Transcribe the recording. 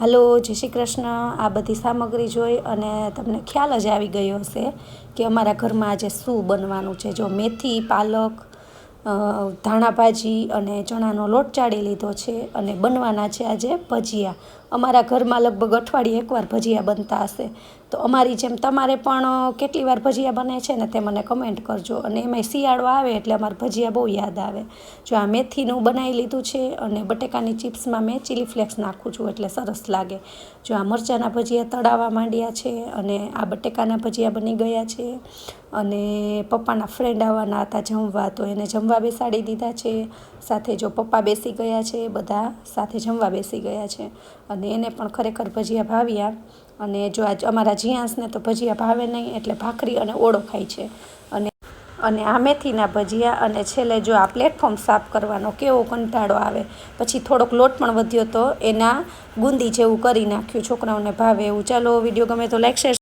હાલો, જય શ્રી કૃષ્ણ. આ બધી સામગ્રી જોઈ અને તમને ખ્યાલ જ આવી ગયો હશે કે અમારા ઘરમાં આજે શું બનવાનું છે. જો મેથી, પાલક ધાણા ભાજી અને ચણાનો લોટ ચાળી લીધો છે અને બનવાના છે આજે ભજીયા. અમારા ઘરમાં લગભગ અઠવાડિયે એકવાર ભજીયા બનતા હશે. તો અમારી જેમ તમારે પણ કેટલી વાર ભજીયા બને છે ને તે મને કમેન્ટ કરજો. અને એમાંય શિયાળો આવે એટલે અમારે ભજીયા બહુ યાદ આવે. જો આ મેથીનું બનાવી લીધું છે અને બટેકાની ચિપ્સમાં મેં ચીલી ફ્લેક્સ નાખું છું એટલે સરસ લાગે. જો આ મરચાંના ભજીયા તળાવવા માંડ્યા છે અને આ બટેકાના ભજીયા બની ગયા છે. અને પપ્પાના ફ્રેન્ડ આવવાના હતા જમવા, તો એને જમવા બેસાડી દીધા છે. સાથે જો પપ્પા બેસી ગયા છે, બધા સાથે જમવા બેસી ગયા છે. અને એને પણ ખરેખર ભજીયા ભાવ્યા. અને જો આજ અમારા જીયાંસને તો ભજીયા ભાવે નહીં, એટલે ભાખરી અને ઓળો ખાય છે. અને અને આ મેથીના ભજીયા અને છેલ્લે જો આ પ્લેટફોર્મ સાફ કરવાનો કેવો કંટાળો આવે. પછી થોડોક લોટ પણ વધ્યો તો એના ગુંદી જેવું કરી નાખ્યું. છોકરાઓને ભાવે એવું. ચાલો વીડિયો ગમે તો લાઈક શેર